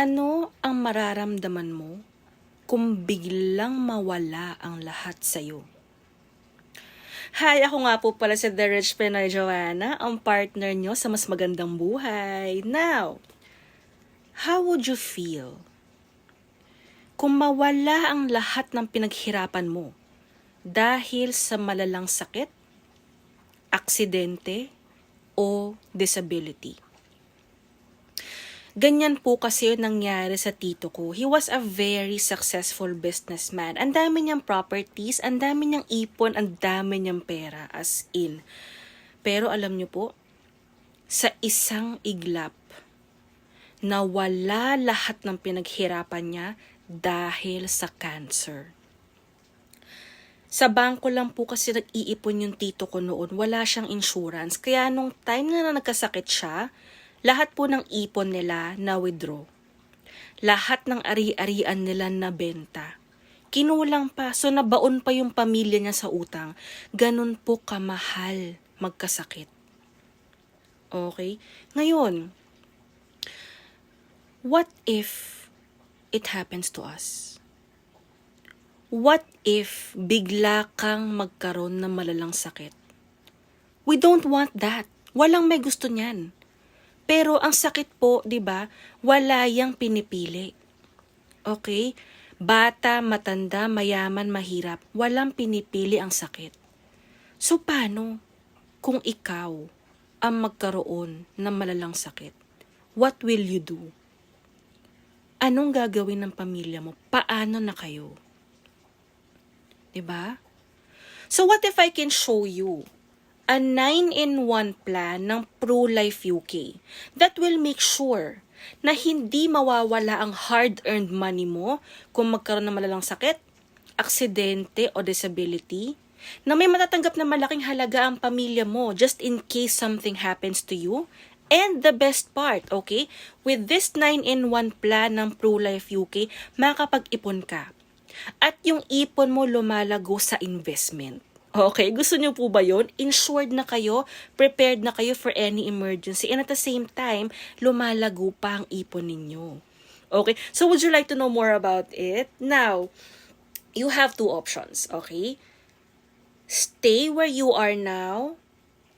Ano ang mararamdaman mo kung biglang mawala ang lahat sa'yo? Hi, ako nga po pala si The Rich Pinoy Joanna, ang partner nyo sa mas magandang buhay. Now, how would you feel kung mawala ang lahat ng pinaghirapan mo dahil sa malalang sakit, aksidente, o disability? Ganyan po kasi yung nangyari sa tito ko. He was a very successful businessman. Ang dami niyang properties, ang dami niyang ipon, ang dami niyang pera as in. Pero alam niyo po, sa isang iglap, nawala lahat ng pinaghirapan niya dahil sa cancer. Sa bangko lang po kasi nag-iipon yung tito ko noon. Wala siyang insurance. Kaya nung time na nagkasakit siya, lahat po ng ipon nila na withdraw. Lahat ng ari-arian nila na benta. Kinulang pa, so nabaon pa yung pamilya niya sa utang. Ganun po kamahal magkasakit. Okay? Ngayon, what if it happens to us? What if bigla kang magkaroon ng malalang sakit? We don't want that. Walang may gusto niyan. Pero ang sakit po, 'di ba? Wala yang pinipili. Okay? Bata, matanda, mayaman, mahirap, walang pinipili ang sakit. So paano kung ikaw ang magkaroon ng malalang sakit? What will you do? Anong gagawin ng pamilya mo? Paano na kayo? 'Di ba? So what if I can show you a 9-in-1 plan ng Pro-Life UK that will make sure na hindi mawawala ang hard-earned money mo kung magkaroon ng malalang sakit, aksidente o disability, na may matatanggap na malaking halaga ang pamilya mo just in case something happens to you. And the best part, okay, with this 9-in-1 plan ng Pro-Life UK, makakapag-ipon ka. At yung ipon mo lumalago sa investment. Okay, gusto niyo po ba yon? Insured na kayo, prepared na kayo for any emergency, and at the same time, lumalago pa ang ipon ninyo. Okay, so would you like to know more about it? Now, you have two options, okay? Stay where you are now,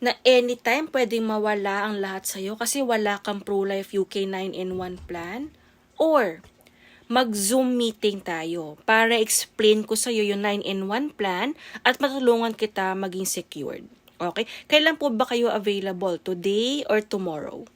na anytime pwedeng mawala ang lahat sa'yo kasi wala kang Pro-Life UK 9-in-1 plan, or mag-Zoom meeting tayo para explain ko sa iyo yung 9-in-1 plan at matulungan kita maging secured. Okay? Kailan po ba kayo available? Today or tomorrow?